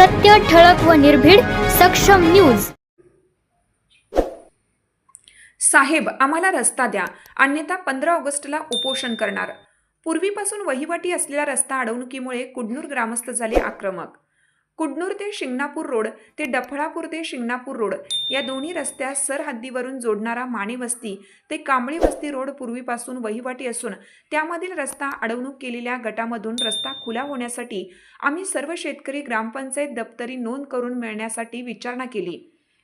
सत्य ठळक व निर्भीड सक्षम न्यूज. साहेब आम्हाला रस्ता द्या. अन्यथा पंधरा ऑगस्टला उपोषण करणार. पूर्वीपासून वहिवाटी असलेला रस्ता अडवणुकीमुळे कुडनूर ग्रामस्थ झाले आक्रमक. कुडनूर ते शिंगणापूर रोड ते डफळापूर ते शिंगणापूर रोड या दोन्ही रस्त्यास सरहद्दीवरून जोडणारा माणी वस्ती ते कांबळी वस्ती रोड पूर्वीपासून वहिवाटी असून त्यामधील रस्ता अडवणूक केलेल्या गटामधून रस्ता खुला होण्यासाठी आम्ही सर्व शेतकरी ग्रामपंचायत दप्तरी नोंद करून मिळण्यासाठी विचारणा केली.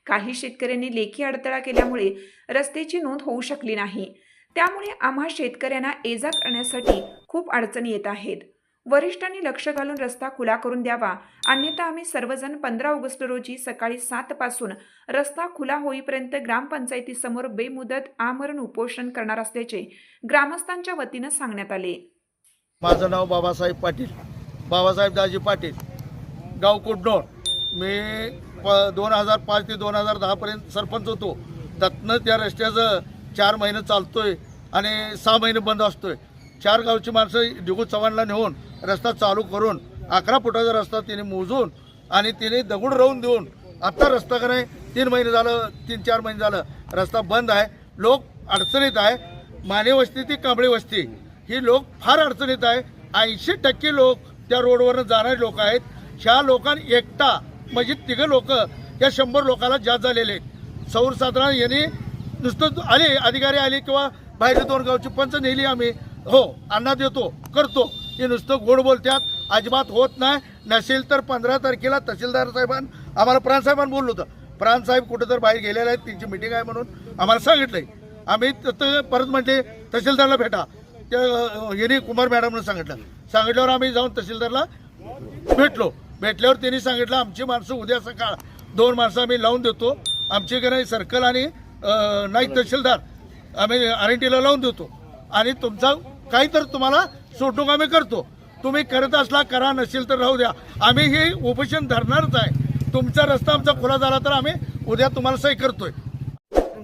काही शेतकऱ्यांनी लेखी अडथळा केल्यामुळे रस्त्याची नोंद होऊ शकली नाही. त्यामुळे आम्हा शेतकऱ्यांना ये-जा करण्यासाठी खूप अडचणी येत आहेत. वरिष्ठांनी लक्ष घालून रस्ता खुला करून द्यावा. अन्यथा आम्ही सर्वजण पंधरा ऑगस्ट रोजी सकाळी सात पासून रस्ता खुला होईपर्यंत ग्रामपंचायतीसमोर बेमुदत आमरण उपोषण करणार असल्याचे ग्रामस्थांच्या वतीनं सांगण्यात आले. माझं नाव बाबासाहेब पाटील बाबासाहेब दाजी पाटील गाव कुडनोर. मी प दोन हजार पाच ते दोन हजार दहापर्यंत सरपंच होतो. त्यातनं त्या रस्त्याचं चार महिने चालतोय आणि सहा महिने बंद असतोय. चार गावची माणसं डिगू चव्हाणला नेऊन रस्ता चालू करून अकरा फुटाचा रस्ता तिने मोजून आणि तिने दगड राहून देऊन आत्ता रस्ता का नाही तीन महिने झालं तीन चार महिने झालं रस्ता बंद आहे. लोक अडचणीत आहे. माने वस्ती ती कांबळी वस्ती. ही लोक फार अडचणीत आहे. ऐंशी टक्के लोक त्या रोडवरनं जाणारे लोक आहेत. ह्या लोकांनी एकटा म्हणजे तिघं लोक या शंभर लोकांना जात झालेले आहेत. सौर साधारण यांनी नुसतं आले अधिकारी आले किंवा बाहेर दोन गावची पंच नेली आम्ही. हो अन्ना देतो करतो. की नुसतं गोड बोलत्यात. अजिबात होत नाही. नसेल तर पंधरा तारखेला तहसीलदार साहेबांना आम्हाला प्राणसाहेबांनी बोललो होतं. प्राणसाहेब कुठं तर बाहेर गेलेले आहेत. त्यांची मिटिंग आहे म्हणून आम्हाला सांगितलंय. आम्ही तर परत म्हटले तहसीलदारला भेटा. त्या यांनी कुमार मॅडमनं सांगितलं. सांगितल्यावर आम्ही जाऊन तहसीलदारला भेटलो. भेटल्यावर त्यांनी सांगितलं आमची माणसं उद्या सकाळ दोन माणसं आम्ही लावून देतो. आमची कडे सर्कल आणि नाईक तहसीलदार. आम्ही आर एन टीला लावून देतो. आणि तुमचा काही तर तुम्हाला सोडणूक आम्ही करतो. तुम्ही करत असला करा नसेल तर राहू द्या. आम्ही हे उपोषण धरणारच आहे. तुमचा रस्ता आमचा खुला झाला तर आम्ही उद्या तुम्हाला सही करतोय.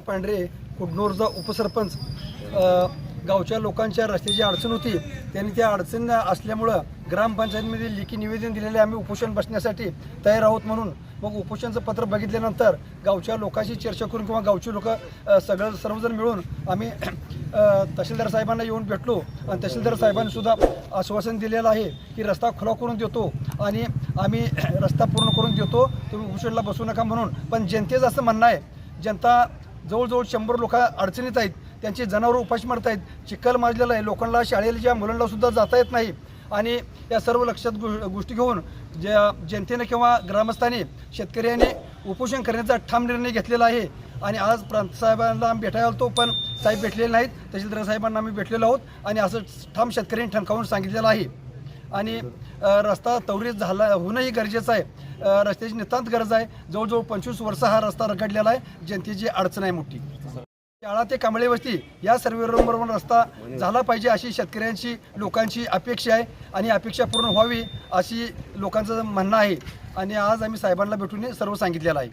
पांढरे कुडनूरचा उपसरपंच गावच्या लोकांच्या रस्त्याची अडचण होती. त्यांनी त्या अडचण असल्यामुळं ग्रामपंचायतीमध्ये लेखी निवेदन दिलेले आम्ही उपोषण बसण्यासाठी तयार आहोत म्हणून. मग उपोषणचं पत्र बघितल्यानंतर गावच्या लोकांशी चर्चा करून किंवा गावची लोक सगळं सर्वजण मिळून आम्ही तहसीलदार साहेबांना येऊन भेटलो. आणि तहसीलदार साहेबांनीसुद्धा आश्वासन दिलेलं आहे की रस्ता खुला करून देतो आणि आम्ही रस्ता पूर्ण करून देतो. तुम्ही उशिरला बसू नका म्हणून. पण जनतेचं असं म्हणणं आहे जनता जवळजवळ शंभर लोक अडचणीत आहेत. त्यांची जनावरं उपाशी मारत आहेत. चिखल माजलेला आहे. लोकांना शाळेला ज्या मुलांनासुद्धा जाता येत नाही. आणि या सर्व लक्षात गो गोष्टी घेऊन ज्या जनतेने किंवा ग्रामस्थांनी शेतकऱ्यांनी उपोषण करण्याचा ठाम निर्णय घेतलेला आहे. आणि आज प्रांत साहेबांना आम्ही भेटायला आलो पण साहेब भेटलेले नाहीत. तहसीलदार साहेबांना आम्ही भेटलेलो आहोत आणि असं ठाम शेतकऱ्यांनी ठणकावून सांगितलेलं आहे. आणि रस्ता त्वरित झाला होणंही गरजेचं आहे. रस्त्याची नितांत गरज आहे. जवळजवळ पंचवीस वर्ष हा रस्ता रखडलेला आहे. जनतेची अडचण आहे मोठी. शाळा ते कांबळे वस्ती या सर्वेबरोबर रस्ता झाला पाहिजे अशी शेतकऱ्यांची लोकांची अपेक्षा आहे आणि अपेक्षा पूर्ण व्हावी अशी लोकांचं म्हणणं आहे. आणि आज आम्ही साहेबांना भेटून सर्व सांगितलेलं आहे.